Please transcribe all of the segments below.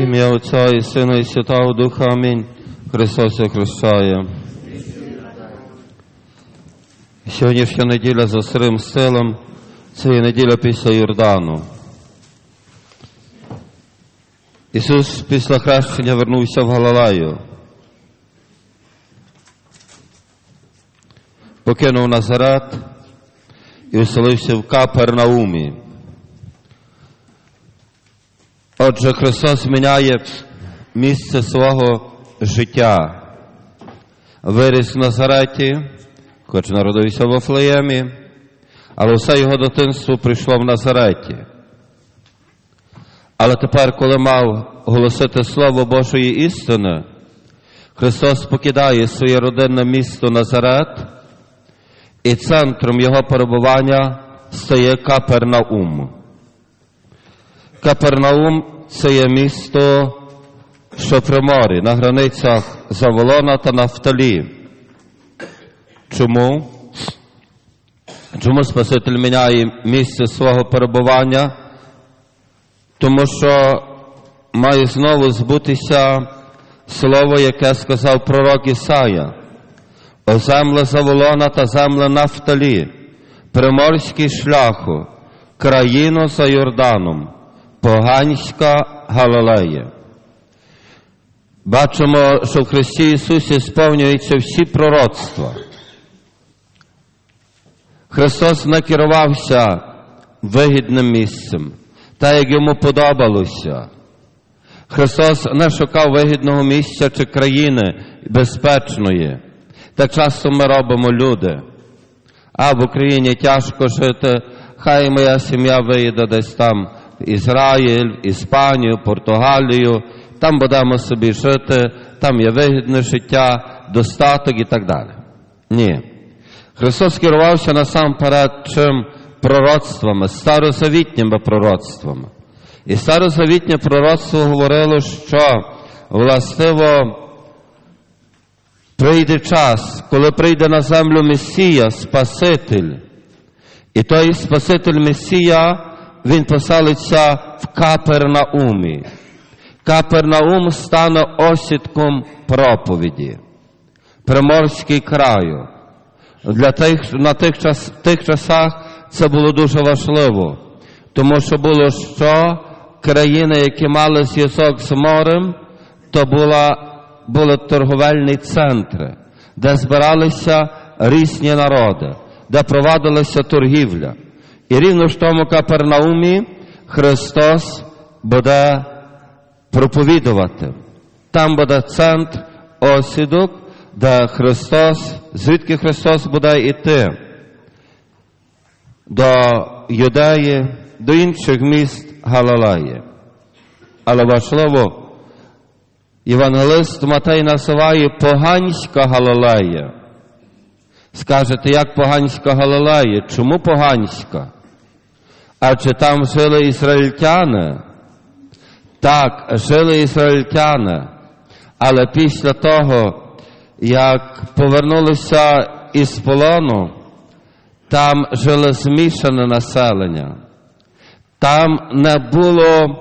Ім'я Отця і Сина і Святого Духа. Амінь. Христос охрещає. Сьогоднішня неділя за сирим стилем це є неділя після Йордану. Ісус після хрещення вернувся в Галилею. Покинув Назарет і оселився в Капернаумі. Отже, Христос міняє місце свого життя. Виріс в Назареті, хоч народився в Офлеємі, але все його дитинство прийшло в Назареті. Але тепер, коли мав голосити Слово Божої істини, Христос покидає своє родинне місто Назарет, і центром його перебування стає Капернаум. Капернаум це є місто, що при морі, на границях Заволона та Нафталі. Чому? Чому Спаситель міняє місце свого перебування? Тому що має знову збутися слово, яке сказав пророк Ісая. О земле Заволона та земле Нафталі, приморський шляху, країну за Йорданом поганська Галилея. Бачимо, що в Христі Ісусі сповнюються всі пророцтва. Христос не керувався вигідним місцем, так як йому подобалося. Христос не шукав вигідного місця чи країни безпечної. Так часто ми робимо люди. А в Україні тяжко жити, хай моя сім'я виїде десь там Ізраїль, Іспанію, Португалію, там будемо собі жити, там є вигідне життя, достаток і так далі. Ні. Христос керувався насамперед чим пророцтвами, старозавітніми пророцтвами. І старозавітнє пророцтво говорило, що властиво прийде час, коли прийде на землю Месія, Спаситель. І той Спаситель Месія він поселиться в Капернаумі. Капернаум стане осідком проповіді, Приморський краю. Для тих, на тих, час, тих часах це було дуже важливо, тому що було що країни, які мали зв'язок з морем, то була, були торговельні центри, де збиралися різні народи, де провадилася торгівля. І рівно в тому Капернаумі Христос буде проповідувати. Там буде центр осідок, де Христос, звідки Христос буде йти до Юдеї, до інших міст Галилеї. Але важливо, Євангелист Матей називає поганська Галилея. Скажете, як поганська Галилея? Чому поганська? Адже там жили ізраїльтяни. Так, жили ізраїльтяни. Але після того, як повернулися із полону, там жило змішане населення. Там не було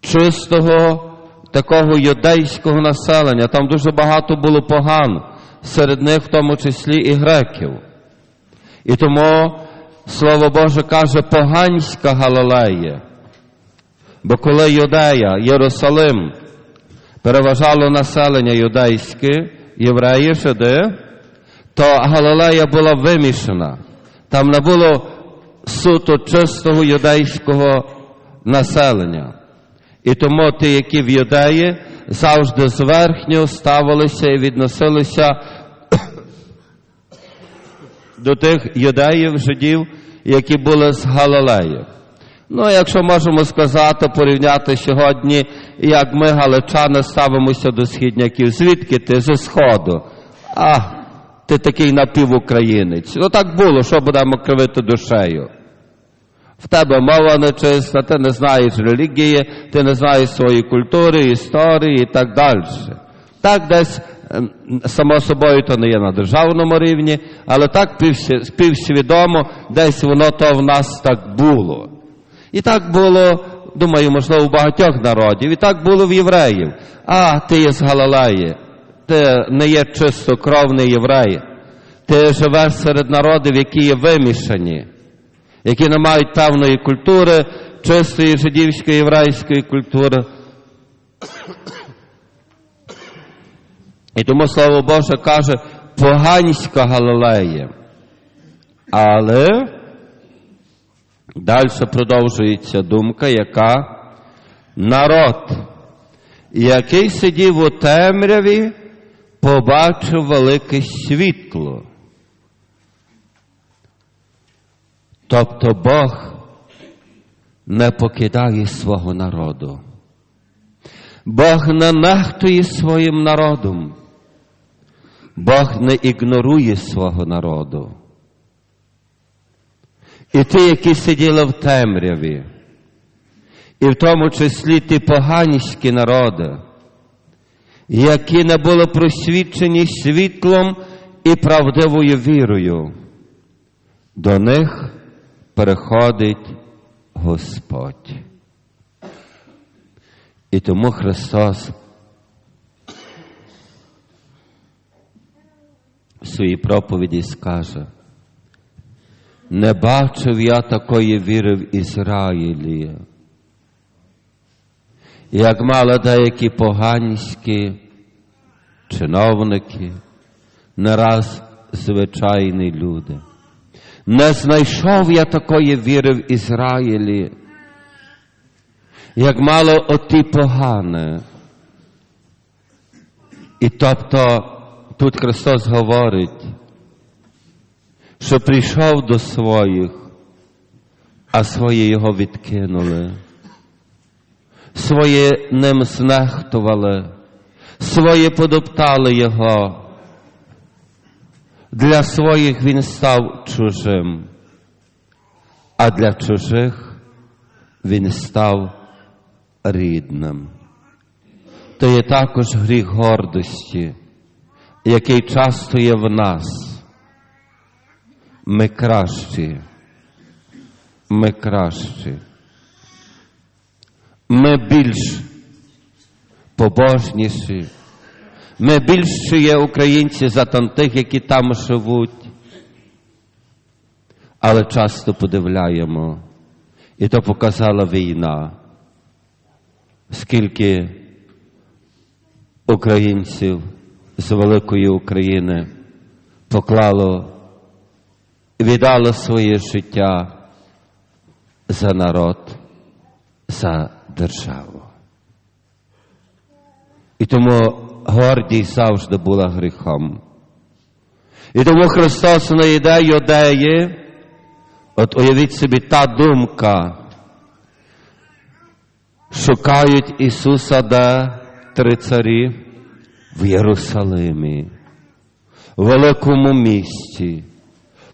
чистого такого юдейського населення. Там дуже багато було поган, серед них в тому числі і греків. І тому Слово Боже каже поганська Галилея. Бо коли Юдея, Єрусалим переважало населення юдейське, євреї, жиди, то Галилея була вимішана. Там не було суто чистого юдейського населення. І тому ті, які в юдеї, завжди зверхньо ставилися і відносилися до тих юдеїв, жидів, які були з Галилеї. Ну, якщо можемо сказати, порівняти сьогодні, як ми, галичани, ставимося до східняків. Звідки ти? Зі Сходу. А, ти такий напівукраїнець. Ну так було, що будемо кривити душею. В тебе мова нечиста, ти не знаєш релігії, ти не знаєш своєї культури, історії і так далі. Так десь, само собою, то не є на державному рівні, але так півсвідомо, десь воно то в нас так було. І так було думаю, можливо, у багатьох народів. І так було в євреїв. А, ти є з Галилеї, ти не є чистокровний єврей. Ти живеш серед народів, які є вимішані, які не мають певної культури, чистої жидівської єврейської культури. І тому слово Боже каже поганська Галилея. Але далі продовжується думка, яка народ, який сидів у темряві, побачив велике світло. Тобто Бог не покидає свого народу. Бог не нехтує своїм народом. Бог не ігнорує свого народу. І ті, які сиділи в темряві, і в тому числі ті поганські народи, які не були просвідчені світлом і правдивою вірою, до них переходить Господь. І тому Христос своїй проповіді скаже, не бачив я такої віри в Ізраїлі, як мали деякі поганські чиновники, не раз звичайні люди. Не знайшов я такої віри в Ізраїлі, як мало оті погане. І тобто тут Христос говорить, що прийшов до своїх, а свої його відкинули, своє ним знехтували, своє подоптали його. Для своїх він став чужим, а для чужих він став рідним. То є також гріх гордості, який часто є в нас. Ми кращі, ми кращі. Ми більш побожніші. Ми більше є українці за тих, які там живуть. Але часто подивляємо, і то показала війна, скільки українців з великої України поклало, віддало своє життя за народ, за державу. І тому гордість завжди була гріхом. І тому Христос не йде юдеї, от уявіть собі та думка, шукають Ісуса де три царі в Єрусалимі, в великому місті,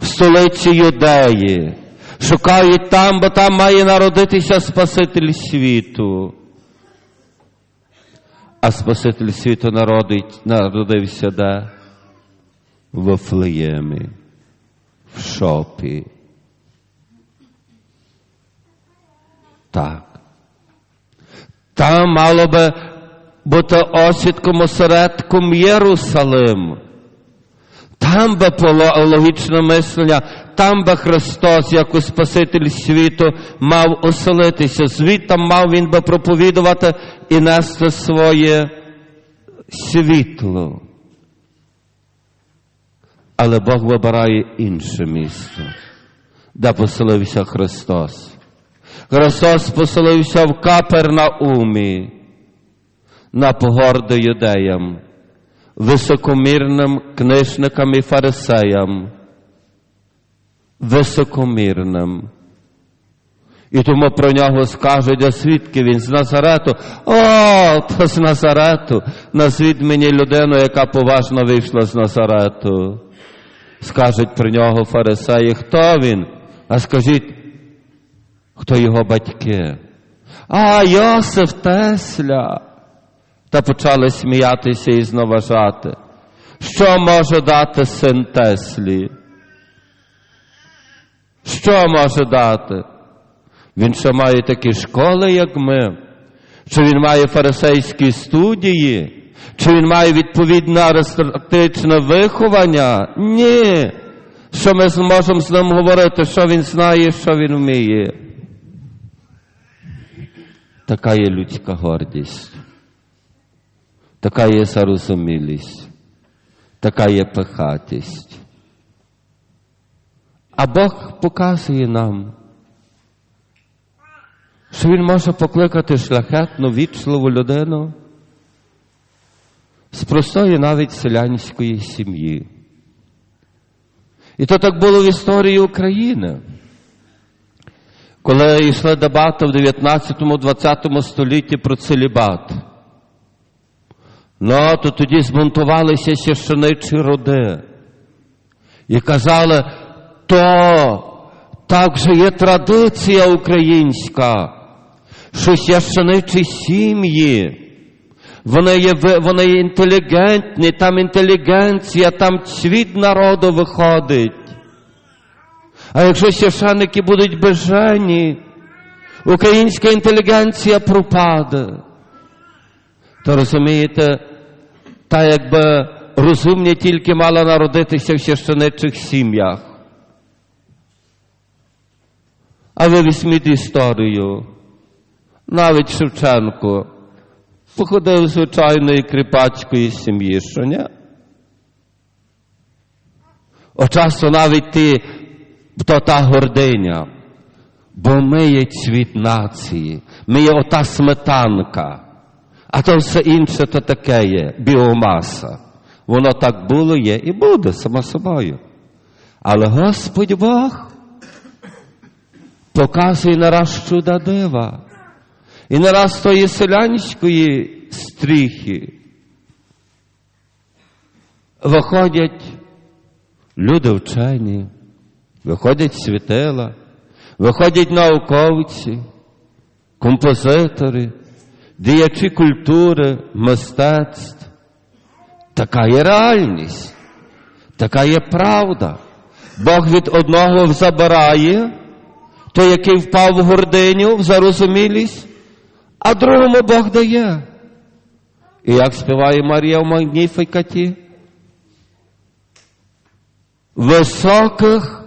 в столиці Юдеї, шукають там, бо там має народитися Спаситель світу. А Спаситель світу народить, народився де? В Вифлеємі, в шопі. Так. Там мало би бути осідком осередком Єрусалим. Там би логічне мислення, там би Христос, як у Спаситель світу, мав оселитися. Звідтам мав він би проповідувати і нести своє світло. Але Бог вибирає інше місце, де поселився Христос. Христос поселився в Капернаумі на погорду юдеям, високомірним книжникам і фарисеям, високомірним. І тому про нього скажуть, а свідки він з Назарету. О, то з Назарету. Назвіть мені людину, яка поважно вийшла з Назарету. Скажуть про нього фарисеї, хто він? А скажіть, хто його батьки? А, Йосиф Тесля. Та почали сміятися і зневажати. Що може дати син Теслі? Що може дати? Він що має такі школи, як ми, чи він має фарисейські студії, чи він має відповідне аристократичне виховання? Ні. Що ми зможемо з ним говорити, що він знає, що він вміє. Така є людська гордість, така є зарозумілість, така є пихатість. А Бог показує нам, що Він може покликати шляхетну, вічливу людину з простої навіть селянської сім'ї. І то так було в історії України. Коли йшли дебати в 19-20 столітті про целібат, ну, то тоді збунтувалися священичі роди і казали, то так же є традиція українська, що священичі сім'ї, вони є, вони є інтелігентні, там інтелігенція, там цвіт народу виходить. А якщо священники будуть безжені, українська інтелігенція пропаде. То розумієте, та якби розумні тільки мала народитися в священичих сім'ях. А ви візьміть історію. Навіть Шевченко походив з звичайної кріпацької сім'ї, що ні? О часу навіть ти, то та гординя, бо ми є цвіт нації, ми є ота сметанка, а то все інше то таке є, біомаса. Воно так було, є і буде, само собою. Але Господь Бог показує нараз чуда дива. І нараз тої селянської стріхи виходять люди вчені, виходять світила, виходять науковці, композитори, діячі культури, мистецтв. Така є реальність, така є правда. Бог від одного забирає, той, який впав в гординю, в зарозумілість, а другому Бог дає. І як співає Марія в Магніфікаті, високих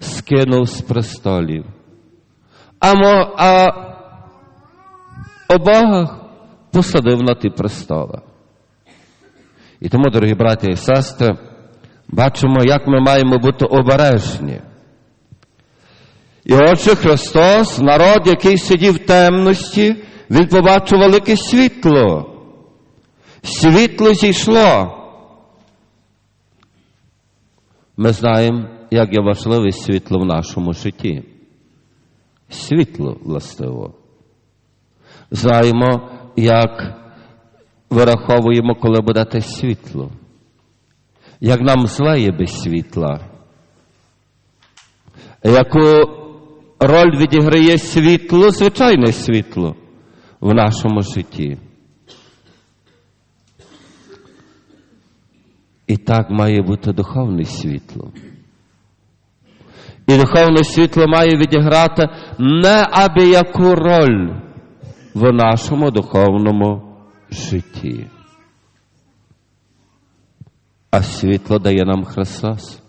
скинув з престолів, а, а обогах посадив на ті престоли. І тому, дорогі браті і сестри, бачимо, як ми маємо бути обережні. І отже Христос, народ, який сидів в темності, він побачив велике світло. Світло зійшло. Ми знаємо, як є важливе світло в нашому житті. Світло властиво. Знаємо, як вираховуємо, коли буде те світло. Як нам зле без світла. Яку роль відіграє світло, звичайне світло в нашому житті. І так має бути духовне світло. І духовне світло має відіграти не аби роль в нашому духовному житті. А світло дає нам Христос.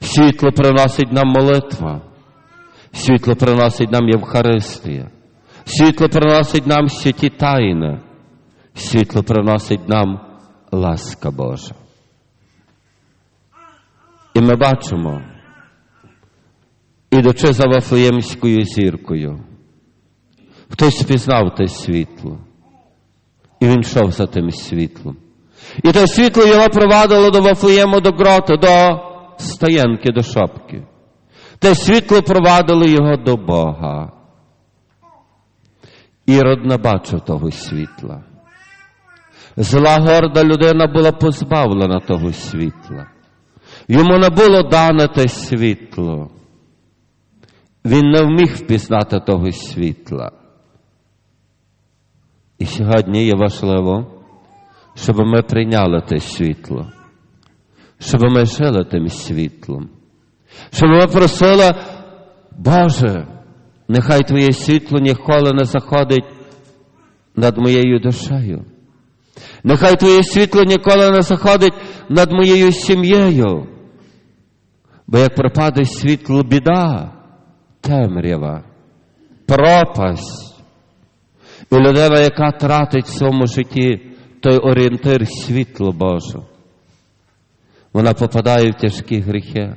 Світло приносить нам молитва. Світло приносить нам Євхаристія. Світло приносить нам святі тайни. Світло приносить нам ласка Божа. І ми бачимо, ідучи за Вафлеємською зіркою, хтось спізнав те світло, і він йшов за тим світлом. І те світло його провадило до Вафлеєму, до гроти, до стаєнки, до шапки. Те світло провадило його до Бога. Ірод не бачив того світла. Зла горда людина була позбавлена того світла. Йому не було дане те світло. Він не вміг впізнати того світла. Сьогодні є важливо, щоб ми прийняли те світло, щоб ми жили тим світлом, щоб ми просили, Боже, Нехай Твоє світло ніколи не заходить над моєю душею. Нехай Твоє світло ніколи не заходить над моєю сім'єю. Бо як пропаде світло біда, темрява, пропасть. І людина, яка тратить в своєму житті той орієнтир світло Боже, вона попадає в тяжкі гріхи,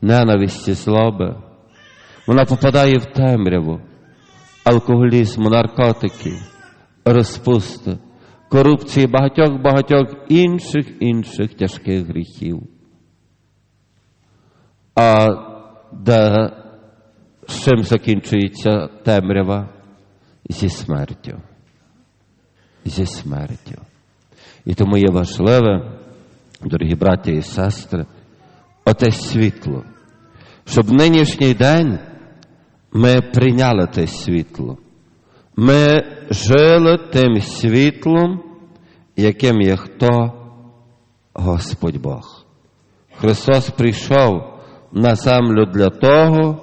ненависті, злоби. Вона попадає в темряву, алкоголізму, наркотики, розпусти, корупції, багатьох-багатьох інших інших тяжких гріхів. А де чим закінчується темрява? Зі смертю. Зі смертю. І тому є важливе, дорогі браті і сестри, оте світло, щоб нинішній день ми прийняли те світло. Ми жили тим світлом, яким є хто Господь Бог. Христос прийшов на землю для того,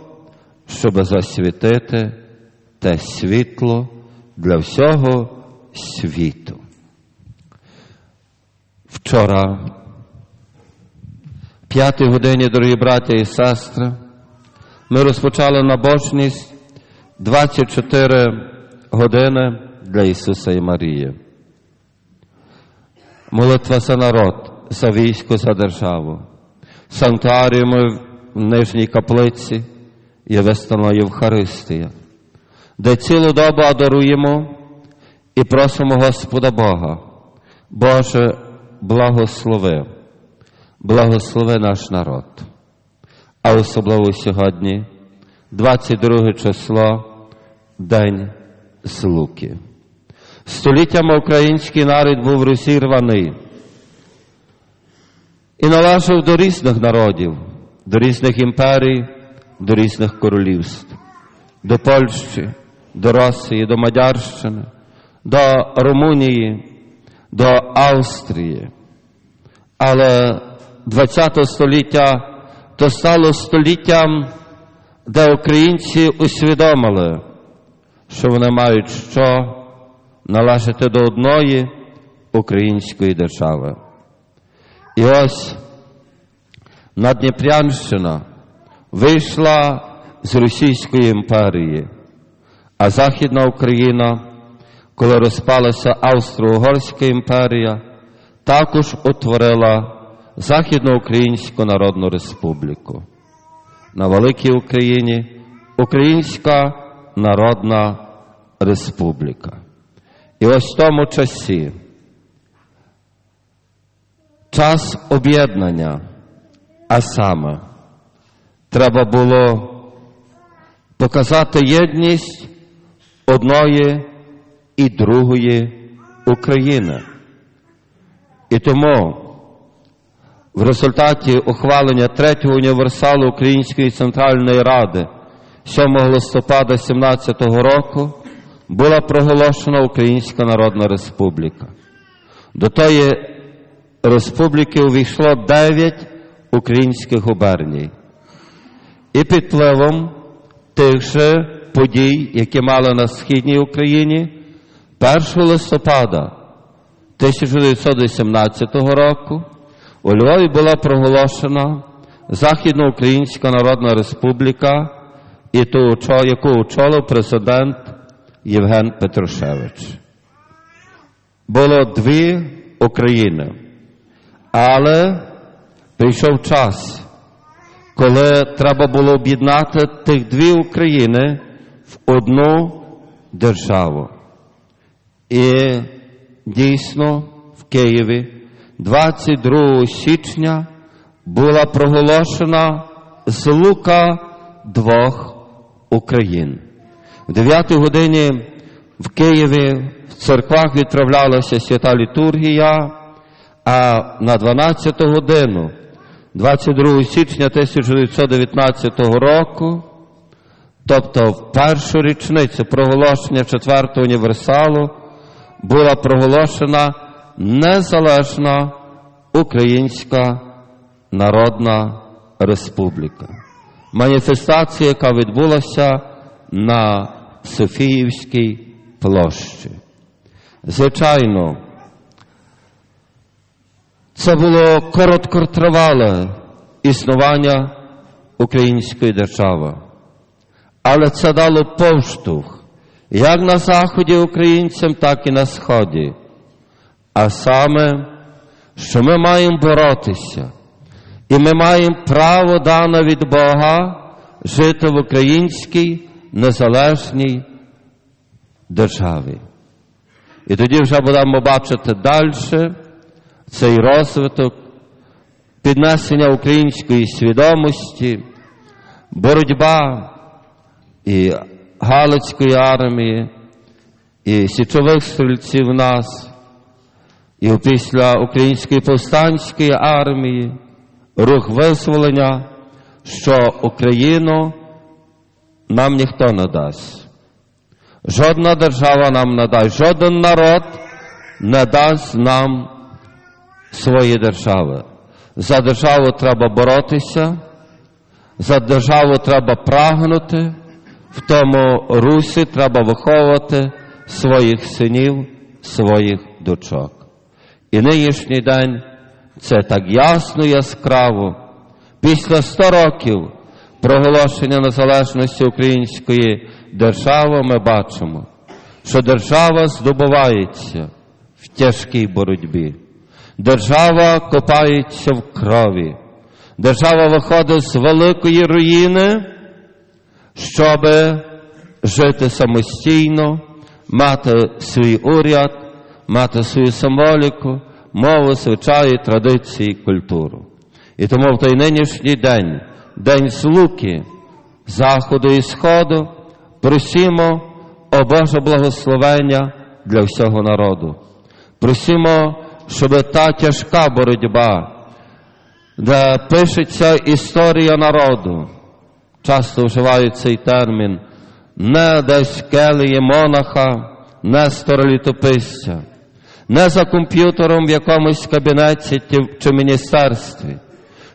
щоб засвітити те світло для всього світу. Вчора, п'ятій годині, дорогі браття і сестри, ми розпочали набожність 24 години для Ісуса і Марії. Молитва за народ, за військо, за державу. Санктуаріуми в Нижній каплиці є виставлена Євхаристія, де цілу добу аdoруємо і просимо Господа Бога. Боже, благослови, благослови наш народ. А особливо сьогодні, 22 число, День Злуки. Століттями український народ був розірваний і належав до різних народів, до різних імперій, до різних королівств, до Польщі, до Росії, до Мадярщини, до Румунії, до Австрії. Але ХХ століття то стало століттям, де українці усвідомили, що вони мають що належати до одної української держави. І ось Надніпрянщина вийшла з Російської імперії, а Західна Україна, коли розпалася Австро-Угорська імперія, також утворила Західноукраїнську Народну Республіку. На Великій Україні Українська Народна Республіка. І ось в тому часі час об'єднання, а саме треба було показати єдність одної і другої України. І тому в результаті ухвалення третього універсалу Української Центральної Ради 7 листопада 17 року була проголошена Українська Народна Республіка. До тої республіки увійшло 9 українських губерній. І під впливом тих же подій, які мали на Східній Україні, 1 листопада 1918 року у Львові була проголошена Західноукраїнська Народна Республіка, і ту, яку очолив президент Євген Петрушевич. Було дві України, але прийшов час, коли треба було об'єднати тих дві України в одну державу. І дійсно в Києві 22 січня була проголошена злука двох Україн. В 9 годині в Києві в церквах відправлялася свята літургія, а на 12 годину, 22 січня 1919 року, тобто в першу річницю проголошення четвертого універсалу, була проголошена Незалежна Українська Народна Республіка. Маніфестація, яка відбулася на Софіївській площі. Звичайно, це було короткотривале існування української держави, але це дало поштовх як на заході українцям, так і на сході. А саме, що ми маємо боротися, і ми маємо право дане від Бога жити в українській незалежній державі. І тоді вже будемо бачити далі цей розвиток, піднесення української свідомості, боротьба і Галицької армії, і січових стрільців нас, і після Української повстанської армії, рух визволення, що Україну нам ніхто не дасть. Жодна держава нам не дасть, жоден народ не дасть нам свої держави. За державу треба боротися, за державу треба прагнути, в тому русі треба виховувати своїх синів, своїх дочок. І нинішній день це так ясно, яскраво. Після 100 років проголошення незалежності української держави ми бачимо, що держава здобувається в тяжкій боротьбі. Держава копається в крові. Держава виходить з великої руїни, щоб жити самостійно, мати свій уряд, мати свою символіку, мову, звичаї, традиції, культуру. І тому в той нинішній день, день злуки, заходу і сходу, просімо о Боже благословення для всього народу. Просімо, щоб та тяжка боротьба, де пишеться історія народу, часто вживають цей термін, не десь келії монаха, Нестора літописця, не за комп'ютером в якомусь кабінеті чи міністерстві.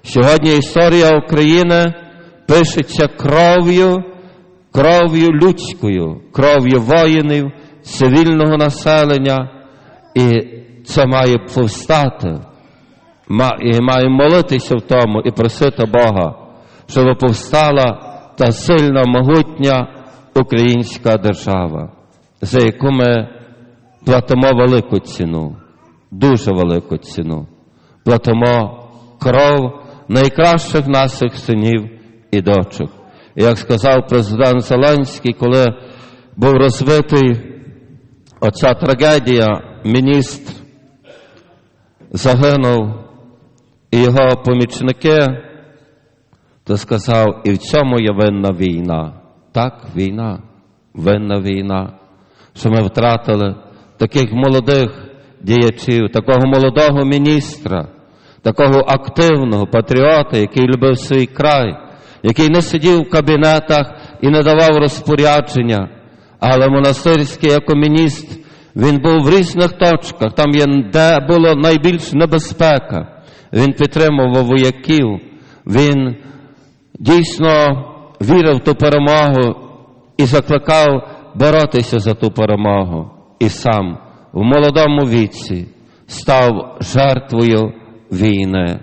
Сьогодні історія України пишеться кров'ю, кров'ю людською, кров'ю воїнів, цивільного населення, і це має повстати. І має молитися в тому і просити Бога, щоб повстала та сильна, могутня українська держава, за яку ми платимо велику ціну, дуже велику ціну. Платимо кров найкращих наших синів і дочок. І як сказав президент Зеленський, коли був розбитий оця трагедія, міністр загинув і його помічники, то сказав, і в цьому є винна війна. Так, війна, винна війна, що ми втратили таких молодих діячів, такого молодого міністра, такого активного патріота, який любив свій край, який не сидів в кабінетах і не давав розпорядження, але монастирський як міністр, він був в різних точках, там є, де було найбільш небезпека. Він підтримував вояків, він дійсно вірив в ту перемогу і закликав боротися за ту перемогу. І сам в молодому віці став жертвою війни.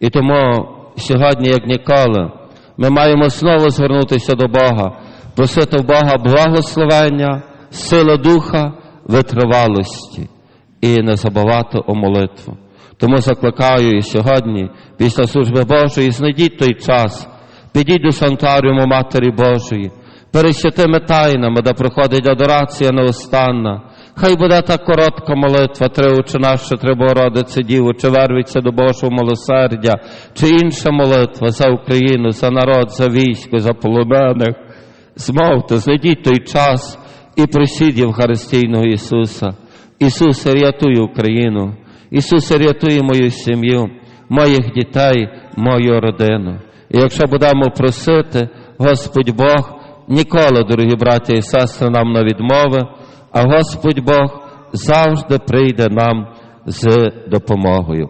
І тому сьогодні, як ніколи, ми маємо знову звернутися до Бога, просити в Бога благословення, сили духа, витривалості і не забувати о молитву. Тому закликаю і сьогодні, після служби Божої, знайдіть той час, підіть до санктаріуму Матері Божої, перед святими тайнами, де проходить адорація неостанна. Хай буде та коротка молитва, три очі наші, три Богородиці Діву, чи вервиться до Божого милосердя, чи інша молитва за Україну, за народ, за військо, за полонених. Змовте, знайдіть той час і просіть Євхаристійного Ісуса. Ісусе, рятуй Україну. Ісусе, рятуй мою сім'ю, моїх дітей, мою родину. І якщо будемо просити, Господь Бог ніколи, дорогі браті і сестри, нам не відмови, а Господь Бог завжди прийде нам з допомогою.